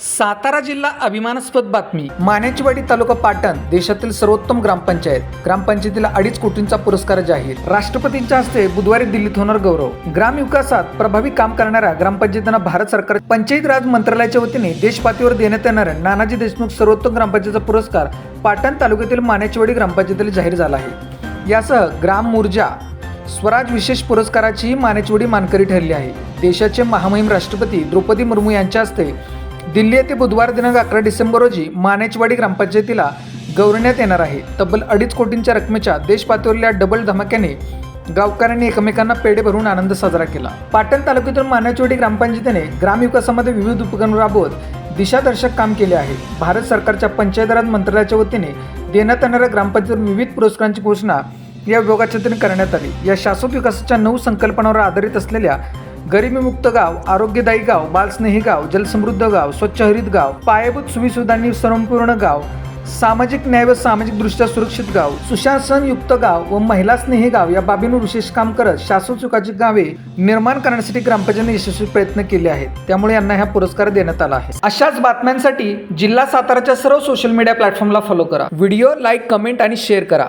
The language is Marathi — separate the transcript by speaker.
Speaker 1: सातारा जिल्हा अभिमानास्पद बातमी. मानेचवाडी तालुका पाटण देशातील सर्वोत्तम ग्रामपंचायत. ग्रामपंचायतीला अडीच कोटींचा पुरस्कार जाहीर. राष्ट्रपतींच्या हस्ते बुधवारी दिल्लीत होणार गौरव. ग्रामविकासात प्रभावी काम करणाऱ्या ग्रामपंचायतींना भारत सरकार पंचायत राज मंत्रालयाच्या वतीने देशपातळीवर देण्यात येणाऱ्या नानाजी देशमुख सर्वोत्तम ग्रामपंचायतीचा पुरस्कार पाटण तालुक्यातील मानेचवाडी ग्रामपंचायतीला जाहीर झाला आहे. यासह ग्राम ऊर्जा स्वराज विशेष पुरस्काराचीही मानेचवाडी मानकरी ठरली आहे. देशाचे महामहिम राष्ट्रपती द्रौपदी मुर्मू यांच्या हस्ते दिल्ली येथे बुधवार दिनांक अकरा डिसेंबर रोजी मानेचवाडी ग्रामपंचायतीला गौरवण्यात येणार आहे. तब्बल अडीच कोटींच्या रकमेच्या देशपातळीवरल्या डबल धमाक्याने गावकऱ्यांनी एकमेकांना पेढे भरून आनंद साजरा केला. पाटण तालुक्यातून मानेचवाडी ग्रामपंचायतीने ग्रामविकासामध्ये विविध उपक्रम राबवत दिशादर्शक काम केले आहे. भारत सरकारच्या पंचायतराज मंत्रालयाच्या वतीने देण्यात येणाऱ्या ग्रामपंचायत विविध पुरस्कारांची घोषणा या विभागाच्या करण्यात आली. या शाश्वत विकासाच्या नऊ संकल्पनावर आधारित असलेल्या गरिबीमुक्त गाव आरोग्यदायी गाव बालस्नेही गाव जलसमृद्ध गाव स्वच्छ हरित गाव पायाभूत सुविसुविधांनी संपूर्ण गाव सामाजिक न्याय व सामाजिक दृष्ट्या सुरक्षित गाव सुशासनयुक्त गाव व महिला स्नेही गाव या बाबींवर विशेष काम करत शासन चुकाची गावे निर्माण करण्यासाठी ग्रामपंचायतीने यशस्वी प्रयत्न केले आहेत. त्यामुळे यांना हा पुरस्कार देण्यात आला आहे. अशाच बातम्यांसाठी जिल्हा साताराच्या सर्व सोशल मीडिया प्लॅटफॉर्मला फॉलो करा. व्हिडिओ लाईक कमेंट आणि शेअर करा.